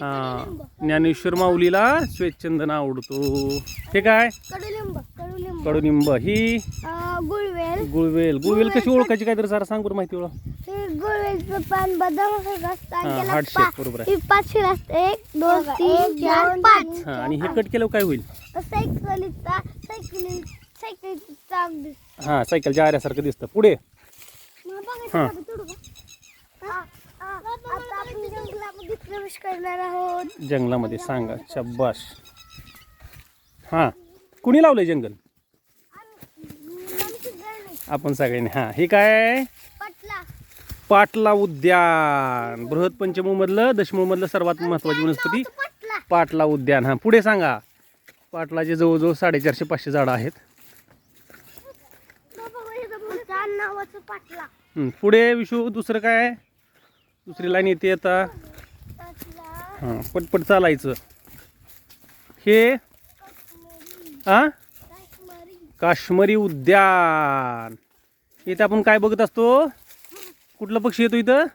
हा. ज्ञानेश्वर माऊलीला श्वेतचंदन आवडतो. हे काय? कडुलिंब कडुलिंब. कडुनिंब ही? गुळवेल. गुळवेल. गुळवेल कशी ओळखायची काय तर जरा सांग बरं माहिती ओळख. हे गुळवेलचं पान बदामासारखं असतं आणि हा, त्याला heart shape, पा- बरोबर आहे. ही पाच शिरा असते. एक दोन तीन चार पाच. हा आणि हे कट केलं काय होईल? सायकलीचा सायकली सायकलीचा चाक दिसतो. हा सायकलच्या आऱ्यासारखं दिसतं. पुढे. बघायचं हा. का? तोडू का? आ- आ- आता आपण जंगलामध्ये प्रवेश करणार आहोत. जंगलामध्ये सांगा शब्बाश हा कुणी लावलंय जंगल. आपण सगळ्यांनी हा हे काय? पटला. पाटला उद्यान. बृहत पंचमूमधलं दशमूमधलं सर्वात महत्वाची वनस्पती पटला. पाटला उद्यान. हा पुढे सांगा. पाटलाचे जवळजवळ साडेचारशे पाचशे झाडं आहेत. पटला. हं, पुढे विशू दुसरं काय? दुसरी लाईन येते आता. हां पटपट चालायचं. हे आ? काश्मीरी उद्यान. इथं आपण काय बघत असतो? कुठला पक्षी येतो इथं?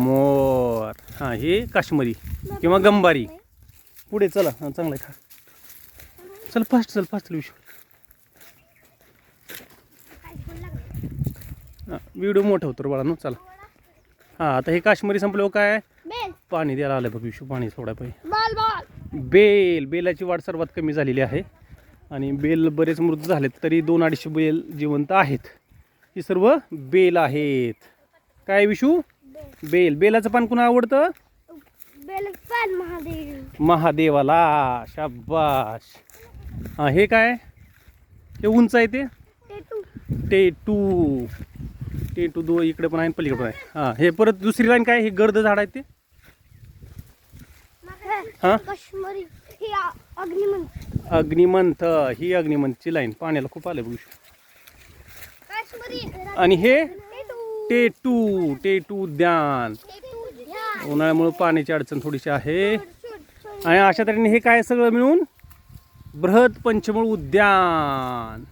मोर. हां हे काश्मीरी किंवा गंबारी. पुढे चला हां चांगलं आहे खा. चल फास्ट चल फास्ट चल विश्व हां व्हिडिओ मोठा होतो बाळा चला. हां आता हे काश्मीरी संपल्यावर काय? बेल. पाणी द्यायला आलं बघ विशू पाणी सोडा पाहिजे. Ball ball. बेल बेलाची वाढ सर्वात कमी झालेली आहे. आणि बेल बरेच मृत झालेत तरी दोन अडीचशे बेल जिवंत आहेत. ही सर्व बेल आहेत. काय विशू? बेल. बेलाचं पान कुणा आवडतं? बेल पान महादेव. महादेवाला. शाबाश हां हे काय? हे उंच आहे ते? ते तू टेटू. टेटू दो इकडे पण आहे आणि पलीकडे पण आहे. हां हे परत दुसरी लाईन काय हे गर्द झाड आहे ते? हा? ही अग्निमंथ. ही अग्निमंथची लाईन पाण्याला खूप आलं बघू आणि हे? टेटू. टेटू उद्यान. उन्हाळ्यामुळे पाण्याची अडचण थोडीशी आहे. आणि अशा तऱ्हेने हे काय सगळं मिळून? बृहत पंचमूळ उद्यान.